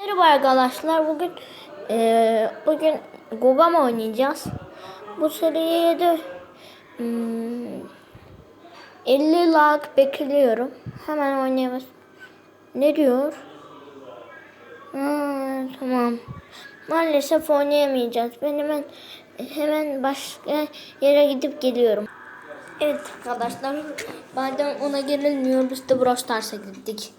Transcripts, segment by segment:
Merhaba arkadaşlar. Bugün eee, bugün Gogam oynayacağız. Bu seriye de hmm, 50 like bekliyorum. Hemen oynayamaz. Ne diyor? Ha, tamam. Maalesef oynayamayacağız. Ben hemen hemen başka yere gidip geliyorum. Evet arkadaşlar. Madem ona gelinmiyor biz de Brawl Stars'a gittik.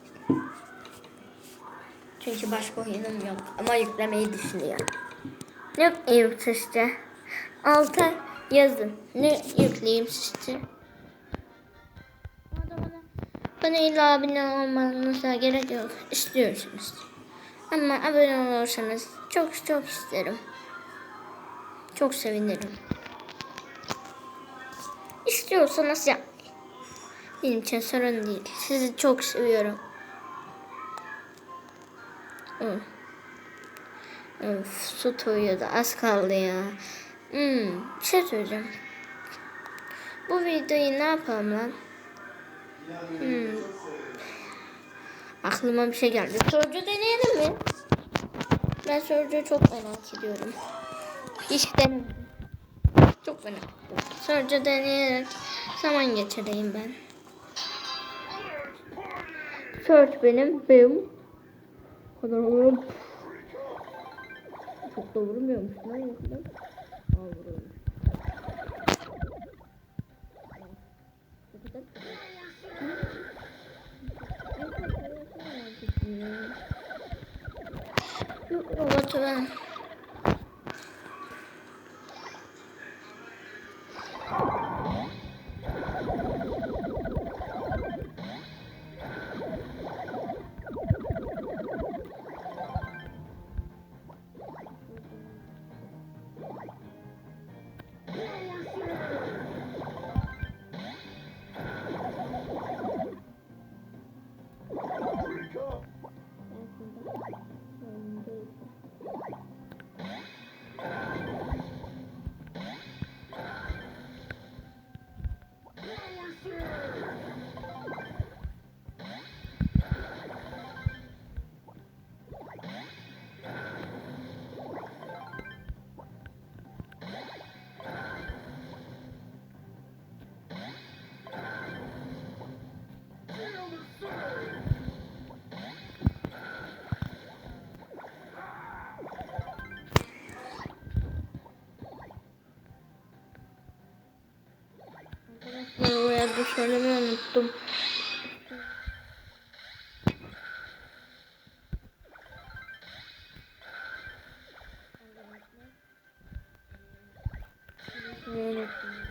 Çünkü başka oyunum yok ama yüklemeyi düşünüyorum. Ne yükleyeyim sizce? Alta yazın. Ne yükleyeyim bana, bana illa abone olmanıza gerek yok. İstiyorsunuz. Ama abone olursanız çok çok isterim. Çok sevinirim. İstiyorsanız yapmayın. Benim için sorun değil. Sizi çok seviyorum. Öf. Öf, su toyuyordu. Az kaldı ya. Hmm, bir şey söyleyeceğim. Bu videoyu ne yapalım lan? Hmm. Aklıma bir şey geldi. Sorucu deneyelim mi? Ben sorucu çok merak ediyorum. Hiç denemedim. Çok merak ediyorum. Sorucu deneyerek zaman geçireyim ben. Search benim. Benim. O kadar vururum. Çok da vurmuyormuş lan yakından. Aa vuruyormuş. Ne kadar Yok robotu ben. Arkadaşlar oraya da söylemeyi unuttum.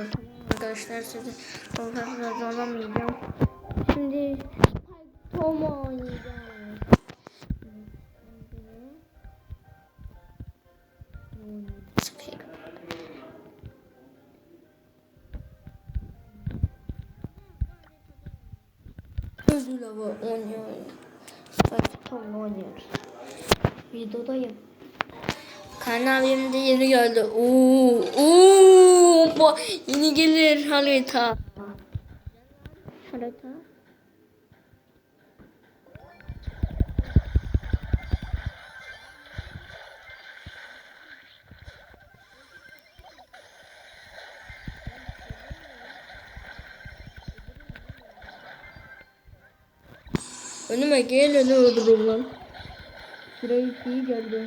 ediyorum. Tamam arkadaşlar sizi Allah razı olamayacağım. Şimdi Tom oynayacağım. Özür dilerim oynuyorum. Spike Tom oynuyoruz. Videodayım. Kaan abim de yeni geldi. Oo, oo, bu yeni gelir harita. Harita. Önüme geleni öldürürüm lan. Şurayı iyi geldi.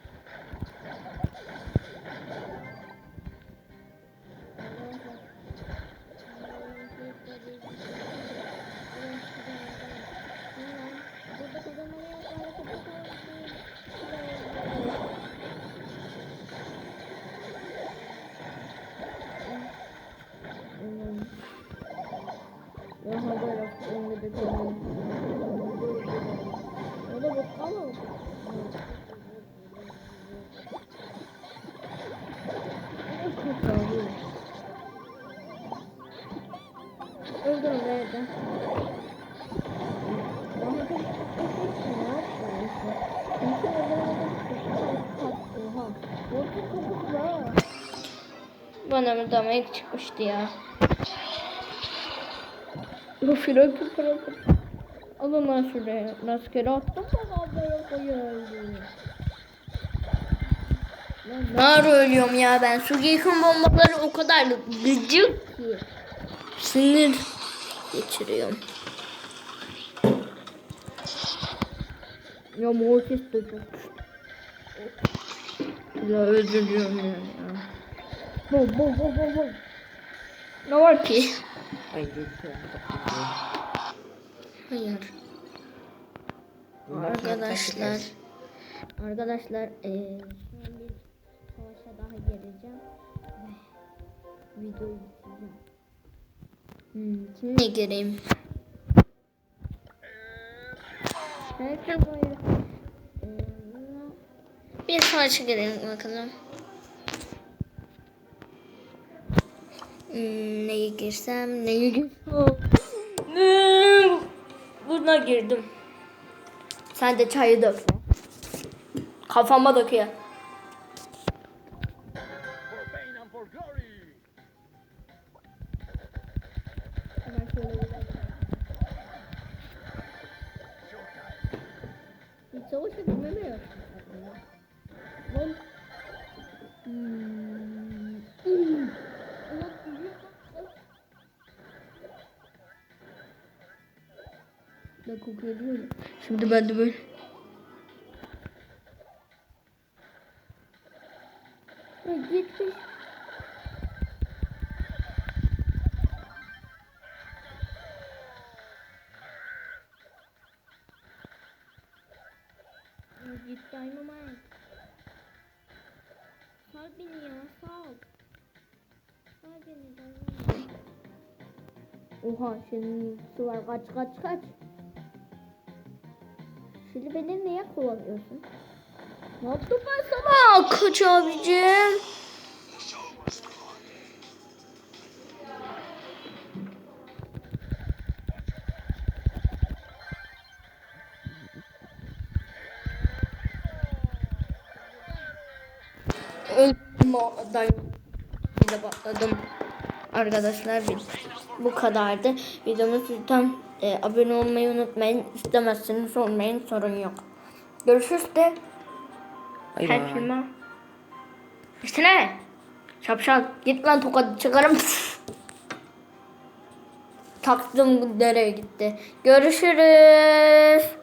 Bana mı demek çıkmıştı ya? Bu filotu filotu. Alın lan şuraya. Rastgele attım da havaya koyuyorum. Nar ölüyorum ya ben. Su yıkım bombaları o kadar gıcık ki. Sinir geçiriyorum. Ya mortis de çok. Ya özür diliyorum ya. ya. Bo bo bo bo bo. Ne var ki? Geçiyor. Hayır. Arkadaşlar. Arkadaşlar şu an bir savaşa daha gireceğim. Ve videoyu bitireceğim. Hmm, kimle gireyim? Bir savaşa girelim bakalım. Neye girsem, neye girsem? Hmm, Buna girdim. Sen de çayı dökme. Kafama döküyor. Girmeme yok. Lan. Hmm. Ne koku geliyor ya. Şimdi ben de böyle. Ya gitmiş. Git dynamite. Sal beni ya sal. Sal beni dynamite. Oha senin su var kaç kaç kaç. Şimdi beni niye kullanıyorsun? Ne yaptım ben sana? Kaç abicim. Öldüm o Bir de patladım. Arkadaşlar bir- bu kadardı. Videomuz lütfen e, abone olmayı unutmayın. İstemezseniz olmayın sorun yok. Görüşürüz de. Her. İşte ne? Şapşal git lan tokadı çıkarım. Taktım nereye gitti. Görüşürüz.